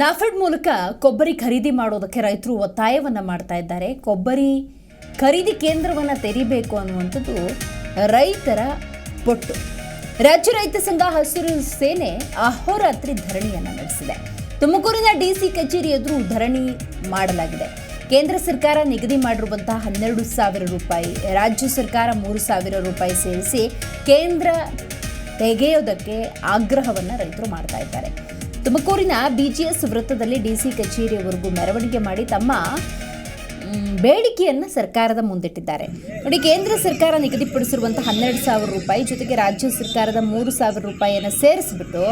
ನಾಫೆಡ್ ಮೂಲಕ ಕೊಬ್ಬರಿ ಖರೀದಿ ಮಾಡೋದಕ್ಕೆ ರೈತರು ಒತ್ತಾಯವನ್ನು ಮಾಡ್ತಾ ಇದ್ದಾರೆ. ಕೊಬ್ಬರಿ ಖರೀದಿ ಕೇಂದ್ರವನ್ನು ತೆರೀಬೇಕು ಅನ್ನುವಂಥದ್ದು ರೈತರ ಪೊಟ್ಟು. ರಾಜ್ಯ ರೈತ ಸಂಘ ಹಸಿರು ಸೇನೆ ಅಹೋರಾತ್ರಿ ಧರಣಿಯನ್ನು ನಡೆಸಿದೆ. ತುಮಕೂರಿನ ಡಿಸಿ ಕಚೇರಿ ಎದುರು ಧರಣಿ ಮಾಡಲಾಗಿದೆ. ಕೇಂದ್ರ ಸರ್ಕಾರ ನಿಗದಿ ಮಾಡಿರುವಂತಹ ಹನ್ನೆರಡು ಸಾವಿರ ರೂಪಾಯಿ, ರಾಜ್ಯ ಸರ್ಕಾರ ಮೂರು ಸಾವಿರ ರೂಪಾಯಿ ಸೇರಿಸಿ ಕೇಂದ್ರ ತೆಗೆಯೋದಕ್ಕೆ ಆಗ್ರಹವನ್ನು ರೈತರು ಮಾಡ್ತಾ ಇದ್ದಾರೆ. ತುಮಕೂರಿನ ಬಿಜಿಎಸ್ ವೃತ್ತದಲ್ಲಿ ಡಿಸಿ ಕಚೇರಿಯವರೆಗೂ ಮೆರವಣಿಗೆ ಮಾಡಿ ತಮ್ಮ ಬೇಡಿಕೆಯನ್ನು ಸರ್ಕಾರದ ಮುಂದಿಟ್ಟಿದ್ದಾರೆ. ನೋಡಿ, ಕೇಂದ್ರ ಸರ್ಕಾರ ನಿಗದಿಪಡಿಸಿರುವಂತಹ ಹನ್ನೆರಡು ಸಾವಿರ ರೂಪಾಯಿ, ಜೊತೆಗೆ ರಾಜ್ಯ ಸರ್ಕಾರದ ಮೂರು ಸಾವಿರ ರೂಪಾಯಿಯನ್ನು ಸೇರಿಸಿಬಿಟ್ಟು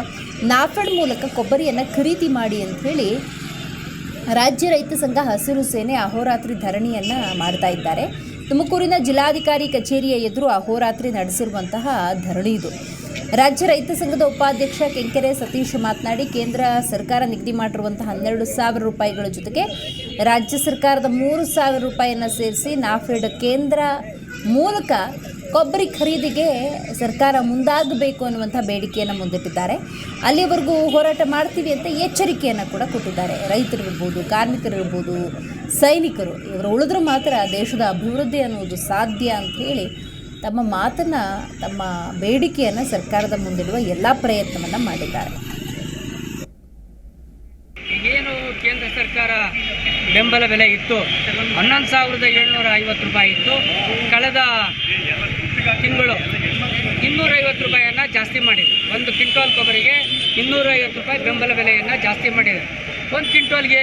ನಾಫೆಡ್ ಮೂಲಕ ಕೊಬ್ಬರಿಯನ್ನು ಖರೀದಿ ಮಾಡಿ ಅಂತ ಹೇಳಿ ರಾಜ್ಯ ರೈತ ಸಂಘ ಹಸಿರು ಸೇನೆ ಅಹೋರಾತ್ರಿ ಧರಣಿಯನ್ನು ಮಾಡ್ತಾ ಇದ್ದಾರೆ. ತುಮಕೂರಿನ ಜಿಲ್ಲಾಧಿಕಾರಿ ಕಚೇರಿಯ ಎದುರು ಅಹೋರಾತ್ರಿ ನಡೆಸಿರುವಂತಹ ಧರಣಿ ಇದು. ರಾಜ್ಯ ರೈತ ಸಂಘದ ಉಪಾಧ್ಯಕ್ಷ ಕೆಂಕೆರೆ ಸತೀಶ್ ಮಾತನಾಡಿ, ಕೇಂದ್ರ ಸರ್ಕಾರ ನಿಗದಿ ಮಾಡಿರುವಂತಹ ಹನ್ನೆರಡು ಸಾವಿರ ರೂಪಾಯಿಗಳ ಜೊತೆಗೆ ರಾಜ್ಯ ಸರ್ಕಾರದ ಮೂರು ಸಾವಿರ ರೂಪಾಯಿಯನ್ನು ಸೇರಿಸಿ ನಾಫೆಡ್ ಕೇಂದ್ರ ಮೂಲಕ ಕೊಬ್ಬರಿ ಖರೀದಿಗೆ ಸರ್ಕಾರ ಮುಂದಾಗಬೇಕು ಅನ್ನುವಂಥ ಬೇಡಿಕೆಯನ್ನು ಮುಂದಿಟ್ಟಿದ್ದಾರೆ. ಅಲ್ಲಿವರೆಗೂ ಹೋರಾಟ ಮಾಡ್ತೀವಿ ಅಂತ ಎಚ್ಚರಿಕೆಯನ್ನು ಕೂಡ ಕೊಟ್ಟಿದ್ದಾರೆ. ರೈತರಿರ್ಬೋದು, ಕಾರ್ಮಿಕರಿರ್ಬೋದು, ಸೈನಿಕರು, ಇವರು ಉಳಿದ್ರೆ ಮಾತ್ರ ದೇಶದ ಅಭಿವೃದ್ಧಿ ಅನ್ನುವುದು ಸಾಧ್ಯ ಅಂತ ಹೇಳಿ ತಮ್ಮ ಮಾತನ್ನು, ತಮ್ಮ ಬೇಡಿಕೆಯನ್ನು ಸರ್ಕಾರದ ಮುಂದಿಡುವ ಎಲ್ಲ ಪ್ರಯತ್ನವನ್ನು ಮಾಡಿದ್ದಾರೆ. ಏನು ಕೇಂದ್ರ ಸರ್ಕಾರ ಬೆಂಬಲ ಬೆಲೆ ಇತ್ತು? ಹನ್ನೊಂದು ಸಾವಿರದ ಏಳ್ನೂರ ಐವತ್ತು ರೂಪಾಯಿ ಇತ್ತು. ಕಳೆದ ತಿಂಗಳು ಇನ್ನೂರೈವತ್ತು ರೂಪಾಯಿಯನ್ನು ಜಾಸ್ತಿ ಮಾಡಿದೆ. ಒಂದು ಕ್ವಿಂಟಾಲ್ ಕೊಬ್ಬರಿಗೆ ಇನ್ನೂರೈವತ್ತು ರೂಪಾಯಿ ಬೆಂಬಲ ಬೆಲೆಯನ್ನು ಜಾಸ್ತಿ ಮಾಡಿದೆ. ಒಂದು ಕ್ವಿಂಟೋಲ್ಗೆ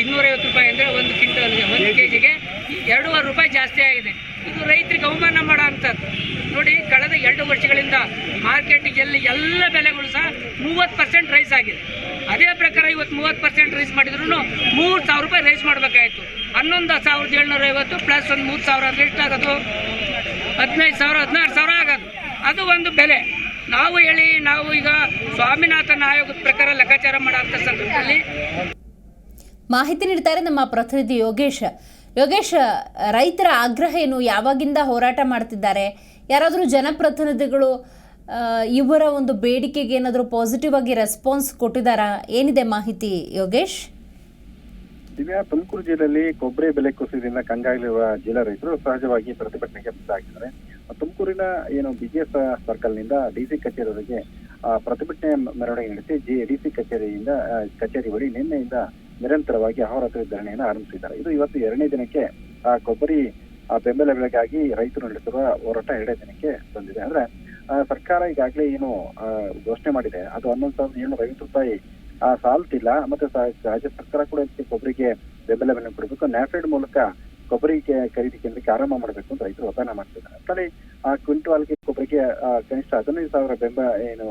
ಇನ್ನೂರೈವತ್ತು ರೂಪಾಯಿ ಅಂದರೆ ಒಂದು ಕ್ವಿಂಟೋಲ್ಗೆ, ಒಂದು ಕೆ ಜಿಗೆ ಎರಡೂವರೆ ರೂಪಾಯಿ ಜಾಸ್ತಿ ಆಗಿದೆ. ಇದು ರೈತರಿಗೆ ಅವಮಾನ ಮಾಡೋ ನೋಡಿ ಕಳೆದ ಎರಡು ವರ್ಷಗಳಿಂದ ಮಾರ್ಕೆಟಿಗೆಲ್ಲಿ ಎಲ್ಲ ಬೆಲೆಗಳು ಸಹ ಮೂವತ್ತು ಪರ್ಸೆಂಟ್ ರೈಸ್ ಆಗಿದೆ. ಅದೇ ಪ್ರಕಾರ ಇವತ್ತು ಮೂವತ್ತು ಪರ್ಸೆಂಟ್ ರೈಸ್ ಮಾಡಿದ್ರು ಮೂರು ಸಾವಿರ ರೂಪಾಯಿ ರೈಸ್ ಮಾಡಬೇಕಾಯಿತು. ಹನ್ನೊಂದು ಸಾವಿರದ ಏಳ್ನೂರ ಐವತ್ತು ಪ್ಲಸ್ ಒಂದು ಮೂರು ಸಾವಿರ ಅಂದರೆ ಎಷ್ಟಾಗೋದು ಹದಿನೈದು ಸಾವಿರ, ಹದಿನಾರು ಸಾವಿರ ಆಗೋದು. ಅದು ಒಂದು ಬೆಲೆ. ನಾವು ಹೇಳಿ, ನಾವು ಈಗ ಸ್ವಾಮಿನಾಥನ್ ಆಯೋಗದ ಪ್ರಕಾರ ಲೆಕ್ಕಾಚಾರ ಮಾಡುವಂಥ ಸಂದರ್ಭದಲ್ಲಿ ಮಾಹಿತಿ ನೀಡ್ತಾರೆ ನಮ್ಮ ಪ್ರತಿನಿಧಿ ಯೋಗೇಶ್. ಯೋಗೇಶ್, ರೈತರ ಆಗ್ರಹ ಏನು? ಯಾವಾಗಿಂದ ಹೋರಾಟ ಮಾಡ್ತಿದ್ದಾರೆ? ಯಾರಾದರೂ ಜನಪ್ರತಿನಿಧಿಗಳು ಇವರ ಒಂದು ಬೇಡಿಕೆಗೆ ಏನಾದರೂ ಪಾಸಿಟಿವ್ ಆಗಿ ರೆಸ್ಪಾನ್ಸ್ ಕೊಟ್ಟಿದ್ದಾರಾ? ಏನಿದೆ ಮಾಹಿತಿ, ಯೋಗೇಶ್? ದಿವ್ಯಾ, ತುಮಕೂರು ಜಿಲ್ಲೆಯಲ್ಲಿ ಕೊಬ್ಬರಿ ಬೆಲೆ ಕುಸಿತದಿಂದ ಕಂಗಾಗಿರುವ ಜಿಲ್ಲಾ ರೈತರು ಸಹಜವಾಗಿ ಪ್ರತಿಭಟನೆಗೆ ಮುಂದಾಗಿದ್ದಾರೆ. ತುಮಕೂರಿನ ಏನು ಬಿಜಿಎಸ್ ಸರ್ಕಲ್ನಿಂದ ಡಿಸಿ ಕಚೇರಿವರೆಗೆ ಪ್ರತಿಭಟನೆ ಮೆರವಣಿಗೆ ನಡೆಸಿ ಜಿ ಡಿಸಿ ಕಚೇರಿಯಿಂದ ಕಚೇರಿ ಬಳಿ ನಿನ್ನೆಯಿಂದ ನಿರಂತರವಾಗಿ ಅಹೋರಾತ್ರಿ ಧರಣಿಯನ್ನು ಆರಂಭಿಸಿದ್ದಾರೆ. ಇದು ಇವತ್ತು ಎರಡನೇ ದಿನಕ್ಕೆ ಕೊಬ್ಬರಿ ಆ, ಬೆಂಬಲ ಬೆಲೆಗಾಗಿ ರೈತರು ನಡೆಸಿರುವ ಹೋರಾಟ ಎರಡೇ ದಿನಕ್ಕೆ ಬಂದಿದೆ. ಅಂದ್ರೆ ಸರ್ಕಾರ ಈಗಾಗಲೇ ಏನು ಘೋಷಣೆ ಮಾಡಿದೆ. ಅದು ಹನ್ನೊಂದು ಸಾವಿರದ ಏಳ್ನೂರ ಐವತ್ತು ರೂಪಾಯಿ ಸಾಲ್ತಿಲ್ಲ ಮತ್ತೆ ಸ- ರಾಜ್ಯ ಸರ್ಕಾರ ಕೂಡ ಕೊಬ್ಬರಿಗೆ ಬೆಂಬಲ ಬೆಲೆ ಕೊಡಬೇಕು. ನ್ಯಾಫೆಡ್ ಮೂಲಕ ಕೊಬ್ಬರಿ ಖರೀದಿ ಕೇಂದ್ರಕ್ಕೆ ಆರಂಭ ಮಾಡಬೇಕು ಅಂತ ರೈತರು ಒತ್ತಾಯ ಮಾಡ್ತಿದ್ದಾರೆ. ಅಷ್ಟರಲ್ಲಿ ಆ ಕ್ವಿಂಟಾಲ್ಗೆ ಕೊಬ್ಬರಿಗೆ ಕನಿಷ್ಠ ಹದಿನೈದು ಸಾವಿರ ಬೆಂಬ ಏನು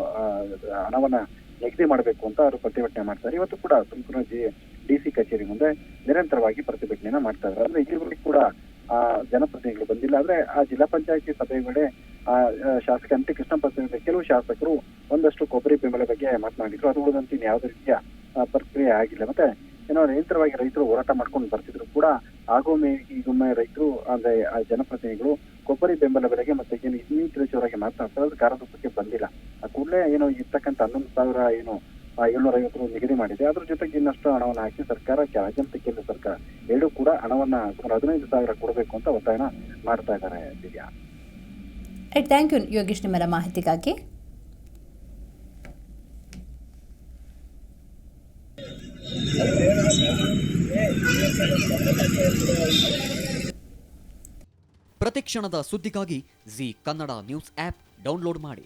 ಹಣವನ್ನ ನಿಗದಿ ಮಾಡಬೇಕು ಅಂತ ಅವರು ಪ್ರತಿಭಟನೆ ಮಾಡ್ತಾರೆ. ಇವತ್ತು ಕೂಡ ತುಮಕೂರು ಜಿ ಡಿಸಿ ಕಚೇರಿ ಮುಂದೆ ನಿರಂತರವಾಗಿ ಪ್ರತಿಭಟನೆಯನ್ನ ಮಾಡ್ತಾ ಇದ್ದಾರೆ. ಅಂದ್ರೆ ಇಲ್ಲಿವರೆಗೂ ಕೂಡ ಆ ಜನಪ್ರತಿನಿಧಿಗಳು ಬಂದಿಲ್ಲ. ಆದ್ರೆ ಆ ಜಿಲ್ಲಾ ಪಂಚಾಯತಿ ಸಭೆ ವೇಳೆ ಆ, ಶಾಸಕ ಎಂ ಟಿ ಕೆಲವು ಶಾಸಕರು ಒಂದಷ್ಟು ಕೊಬ್ಬರಿ ಬೆಂಬಲ ಬಗ್ಗೆ ಮಾತನಾಡಿದ್ರು. ಅದು ಉಳಿದಂತೆ ಇನ್ನು ಯಾವುದೇ ರೀತಿಯ ಪ್ರಕ್ರಿಯೆ ಆಗಿಲ್ಲ. ಮತ್ತೆ ಏನೋ ನಿರಂತರವಾಗಿ ರೈತರು ಹೋರಾಟ ಮಾಡ್ಕೊಂಡು ಬರ್ತಿದ್ರು ಕೂಡ. ಆಗೊಮ್ಮೆ ಈಗೊಮ್ಮೆ ರೈತರು, ಅಂದ್ರೆ ಆ ಜನಪ್ರತಿನಿಧಿಗಳು ಕೊಬ್ಬರಿ ಬೆಂಬಲ ಬೆಲೆಗೆ ಮತ್ತೆ ಏನು ಇನ್ನಿತರ ವಿಚಾರವಾಗಿ ಮಾತನಾಡ್ತಾರೆ. ಅದು ಕಾರ್ಯರೂಪಕ್ಕೆ ಬಂದಿಲ್ಲ. ಕೂಡಲೇ ಏನೋ ಇರ್ತಕ್ಕಂಥ ಹನ್ನೊಂದು ಸಾವಿರ, ಏನು ಏಳ್ನೂರ ಐವತ್ತು ಇನ್ನಷ್ಟು ಹಣವನ್ನು ಹಾಕಿ ಸರ್ಕಾರ ರಾಜ್ಯಂತ ರಾಜ್ಯ ಕೇಂದ್ರ ಸರ್ಕಾರ ಎರಡೂ ಕೂಡ ಹಣವನ್ನ ಸುಮಾರು ಹದಿನೈದು ಸಾವಿರ ಕೊಡಬೇಕು ಅಂತ ಒತ್ತಾಯನ ಮಾಡ್ತಾ ಇದ್ದಾರೆ ದಿವ್ಯಾ ಥ್ಯಾಂಕ್ ಯು ಯೋಗೇಶ್ ನಿಮ್ಮರ ಮಾಹಿತಿಗಾಗಿ. ಪ್ರತಿಕ್ಷಣದ ಸುದ್ದಿಗಾಗಿ Zee Kannada news app download ಮಾಡಿ.